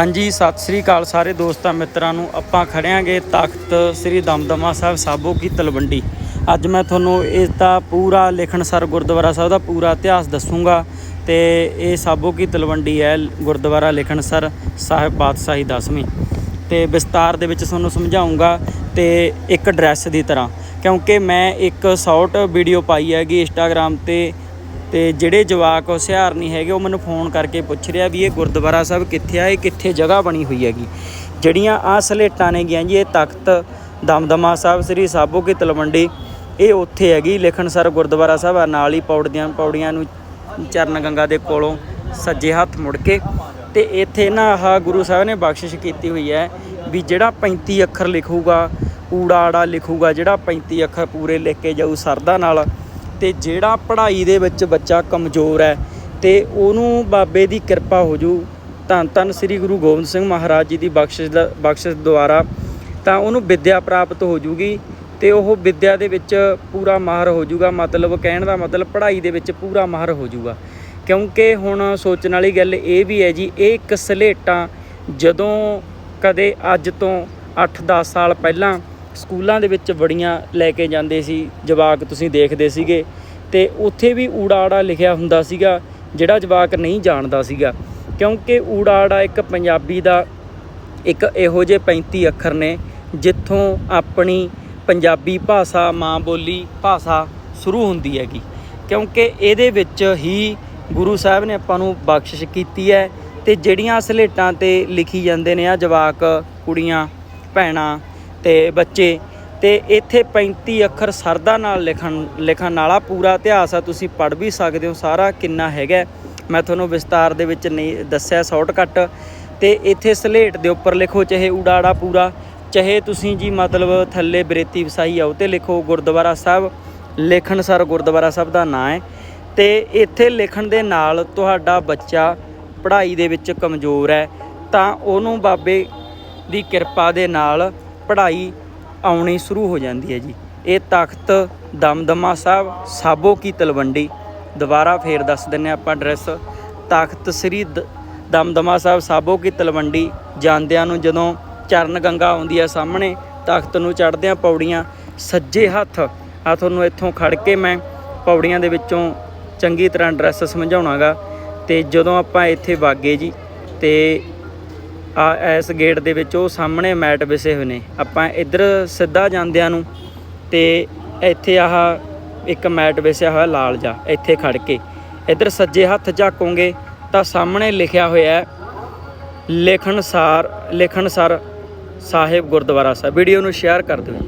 ਹਾਂਜੀ, ਸਤਿ ਸ੍ਰੀ ਅਕਾਲ ਸਾਰੇ ਦੋਸਤਾਂ ਮਿੱਤਰਾਂ ਨੂੰ। ਆਪਾਂ ਖੜਿਆਂਗੇ ਤਖਤ ਸ੍ਰੀ ਦਮਦਮਾ ਸਾਹਿਬ ਸਾਬੋ ਕੀ ਤਲਵੰਡੀ। ਅੱਜ ਮੈਂ ਤੁਹਾਨੂੰ ਇਸ ਦਾ ਪੂਰਾ ਲਿਖਣਸਰ ਗੁਰਦੁਆਰਾ ਸਾਹਿਬ ਦਾ ਪੂਰਾ ਇਤਿਹਾਸ ਦੱਸੂਗਾ ਤੇ ਇਹ ਸਾਬੋ ਕੀ ਤਲਵੰਡੀ ਹੈ, ਗੁਰਦੁਆਰਾ ਲਿਖਣਸਰ ਸਾਹਿਬ ਪਾਤਸ਼ਾਹੀ ਦਸਵੀਂ। ਤੇ ਵਿਸਤਾਰ ਦੇ ਵਿੱਚ ਤੁਹਾਨੂੰ ਸਮਝਾਉਂਗਾ ਤੇ ਇੱਕ ਡਰੈਸ ਦੀ ਤਰ੍ਹਾਂ, ਕਿਉਂਕਿ ਮੈਂ ਇੱਕ ਸ਼ਾਰਟ ਵੀਡੀਓ ਪਾਈ ਹੈਗੀ ਇੰਸਟਾਗ੍ਰam ਤੇ ਤੇ ਜਿਹੜੇ ਜਵਾਕ ਹੁਸ਼ਿਆਰ ਨਹੀਂ ਹੈਗੇ, ਉਹ ਮੈਨੂੰ ਫੋਨ ਕਰਕੇ ਪੁੱਛ ਰਿਹਾ ਵੀ ਇਹ ਗੁਰਦੁਆਰਾ ਸਾਹਿਬ ਕਿੱਥੇ ਆ, ਇਹ ਕਿੱਥੇ ਜਗ੍ਹਾ ਬਣੀ ਹੋਈ ਹੈਗੀ। ਜਿਹੜੀਆਂ ਆ ਸਲੇਟਾਂ ਨੇ ਗੀਆਂ ਜੀ, ਇਹ ਤਖਤ ਦਮਦਮਾ ਸਾਹਿਬ, ਸ੍ਰੀ ਸਾਬੋ ਕੀ ਤਲਵੰਡੀ, ਇਹ ਉੱਥੇ ਹੈਗੀ ਲਿਖਣਸਰ ਗੁਰਦੁਆਰਾ ਸਾਹਿਬ ਨਾਲ ਹੀ ਪੌੜੀਆਂ ਪੌੜੀਆਂ ਨੂੰ ਚਰਨ ਗੰਗਾ ਦੇ ਕੋਲੋਂ ਸੱਜੇ ਹੱਥ ਮੁੜ ਕੇ। ਤੇ ਇੱਥੇ ਨਾ ਆਹ ਗੁਰੂ ਸਾਹਿਬ ਨੇ ਬਖਸ਼ਿਸ਼ ਕੀਤੀ ਹੋਈ ਹੈ ਵੀ ਜਿਹੜਾ 35 ਅੱਖਰ ਲਿਖੂਗਾ, ਊੜਾ ਆੜਾ ਲਿਖੂਗਾ, ਜਿਹੜਾ 35 ਅੱਖਰ ਪੂਰੇ ਲਿਖ ਕੇ ਜਾਊ ਸਰਦਾ ਨਾਲ ਤੇ ਜਿਹੜਾ ਪੜ੍ਹਾਈ ਦੇ ਵਿੱਚ ਬੱਚਾ ਕਮਜ਼ੋਰ ਹੈ ਤੇ ਉਹਨੂੰ ਬਾਬੇ ਦੀ ਕਿਰਪਾ ਹੋ ਜੂ। ਧੰਨ ਧੰਨ ਸ੍ਰੀ ਗੁਰੂ ਗੋਬਿੰਦ ਸਿੰਘ ਮਹਾਰਾਜ ਜੀ ਦੀ ਬਖਸ਼ਿਸ਼ ਦਾ ਬਖਸ਼ਿਸ਼ ਦੁਆਰਾ ਤਾਂ ਉਹਨੂੰ ਵਿੱਦਿਆ ਪ੍ਰਾਪਤ ਹੋ ਜੂਗੀ ਤੇ ਉਹ ਵਿੱਦਿਆ ਦੇ ਵਿੱਚ ਪੂਰਾ ਮਾਹਰ ਹੋ ਜੂਗਾ। ਮਤਲਬ ਕਹਿਣ ਦਾ ਮਤਲਬ ਪੜ੍ਹਾਈ ਦੇ ਵਿੱਚ ਪੂਰਾ ਮਾਹਰ ਹੋ ਜੂਗਾ। ਕਿਉਂਕਿ ਹੁਣ ਸੋਚਣ ਵਾਲੀ ਗੱਲ ਇਹ ਵੀ ਹੈ ਜੀ, ਇਹ ਇੱਕ ਸਲੇਟਾਂ ਜਦੋਂ ਕਦੇ ਅੱਜ ਤੋਂ 8-10 ਸਾਲ ਪਹਿਲਾਂ ਸਕੂਲਾਂ ਦੇ ਵਿੱਚ ਬੜੀਆਂ ਲੈ ਕੇ ਜਾਂਦੇ ਸੀ, ਜਵਾਕ ਤੁਸੀਂ ਦੇਖਦੇ ਸੀਗੇ ਤੇ ਉੱਥੇ ਵੀ ਊੜਾ ਲਿਖਿਆ ਹੁੰਦਾ ਸੀਗਾ, ਜਿਹੜਾ ਜਵਾਕ ਨਹੀਂ ਜਾਣਦਾ ਸੀਗਾ। ਕਿਉਂਕਿ ਊੜਾ ਇੱਕ ਪੰਜਾਬੀ ਦਾ ਇੱਕ ਇਹੋ ਜਿਹੇ 35 ਅੱਖਰ ਨੇ, ਜਿੱਥੋਂ ਆਪਣੀ ਪੰਜਾਬੀ ਭਾਸ਼ਾ, ਮਾਂ ਬੋਲੀ ਭਾਸ਼ਾ ਸ਼ੁਰੂ ਹੁੰਦੀ ਹੈਗੀ। ਕਿਉਂਕਿ ਇਹਦੇ ਵਿੱਚ ਹੀ ਗੁਰੂ ਸਾਹਿਬ ਨੇ ਆਪਾਂ ਨੂੰ ਬਖਸ਼ਿਸ਼ ਕੀਤੀ ਹੈ ਤੇ ਜਿਹੜੀਆਂ ਸਲੇਟਾਂ ਤੇ ਲਿਖੀ ਜਾਂਦੇ ਨੇ ਆ ਜਵਾਕ, ਕੁੜੀਆਂ, ਭੈਣਾਂ ਤੇ ਬੱਚੇ, ਤੇ ਇੱਥੇ 35 ਅੱਖਰ ਸਰਦਾ ਨਾਲ ਲਿਖਣ ਲਿਖਣ ਵਾਲਾ ਪੂਰਾ ਇਤਿਹਾਸ ਆ, ਤੁਸੀਂ ਪੜ੍ਹ ਵੀ ਸਕਦੇ ਹੋ, ਸਾਰਾ ਕਿੰਨਾ ਹੈਗਾ। ਮੈਂ ਤੁਹਾਨੂੰ ਵਿਸਤਾਰ ਦੇ ਵਿੱਚ ਨਹੀਂ ਦੱਸਿਆ ਸ਼ਾਰਟਕਟ ਤੇ ਇੱਥੇ ਸਲੇਟ ਦੇ ਉੱਪਰ ਲਿਖੋ, ਚਾਹੇ ਉਡਾੜਾ ਪੂਰਾ, ਚਾਹੇ ਤੁਸੀਂ ਜੀ ਮਤਲਬ ਥੱਲੇ ਬਰੇਤੀ ਵਸਾਈ ਆਉ ਤੇ ਲਿਖੋ, ਗੁਰਦੁਆਰਾ ਸਾਹਿਬ ਲਿਖਣਸਰ ਗੁਰਦੁਆਰਾ ਸਾਹਿਬ ਦਾ ਨਾਂ ਹੈ। ਤੇ ਇੱਥੇ ਲਿਖਣ ਦੇ ਨਾਲ ਤੁਹਾਡਾ ਬੱਚਾ ਪੜ੍ਹਾਈ ਦੇ ਵਿੱਚ ਕਮਜ਼ੋਰ ਹੈ, ਤਾਂ ਉਹਨੂੰ ਬਾਬੇ ਦੀ ਕਿਰਪਾ ਦੇ ਨਾਲ ਪੜ੍ਹਾਈ ਆਉਣੀ ਸ਼ੁਰੂ ਹੋ ਜਾਂਦੀ ਹੈ ਜੀ। ਇਹ ਤਖਤ ਦਮਦਮਾ ਸਾਹਿਬ, ਸਾਬੋ ਕੀ ਤਲਵੰਡੀ, ਦੁਬਾਰਾ ਫੇਰ ਦੱਸ ਦਿੰਨੇ ਆਪਾਂ ਐਡਰੈਸ ਤਖਤ ਸ੍ਰੀ ਦ- ਦਮਦਮਾ ਸਾਹਿਬ, ਸਾਬੋ ਕੀ ਤਲਵੰਡੀ, ਜਾਂਦਿਆਂ ਨੂੰ ਜਦੋਂ ਚਰਨ ਗੰਗਾ ਆਉਂਦੀ ਹੈ ਸਾਹਮਣੇ, ਤਖਤ ਨੂੰ ਚੜ੍ਹਦਿਆਂ ਪੌੜੀਆਂ, ਸੱਜੇ ਹੱਥ ਆ ਤੁਹਾਨੂੰ ਇੱਥੋਂ ਖੜ ਕੇ ਮੈਂ ਪੌੜੀਆਂ ਦੇ ਵਿੱਚੋਂ ਚੰਗੀ ਤਰ੍ਹਾਂ ਐਡਰੈਸ ਸਮਝਾਉਣਾਗਾ। ਤੇ ਜਦੋਂ ਆਪਾਂ ਇੱਥੇ ਵਾਗੇ ਜੀ, ਤੇ ਆ ਇਸ ਗੇਟ ਦੇ ਵਿੱਚ ਉਹ ਸਾਹਮਣੇ ਮੈਟ ਵਿਸੇ ਹੋਏ ਨੇ। ਆਪਾਂ ਇੱਧਰ ਸਿੱਧਾ ਜਾਂਦਿਆਂ ਨੂੰ ਤੇ ਇੱਥੇ ਆਹ ਇੱਕ ਮੈਟ ਵਿਸਿਆ ਹੋਇਆ ਲਾਲ ਜਾ ਇੱਥੇ ਖੜ ਕੇ। ਇੱਧਰ ਸੱਜੇ ਹੱਥ ਝਾਕੋਗੇ ਤਾਂ ਸਾਹਮਣੇ ਲਿਖਿਆ ਹੋਇਆ ਹੈ ਲਿਖਣਸਾਰ ਲਿਖਣਸਰ ਸਾਹਿਬ ਗੁਰਦੁਆਰਾ ਸਾਹਿਬ। ਵੀਡੀਓ ਨੂੰ ਸ਼ੇਅਰ ਕਰ ਦਿਓ।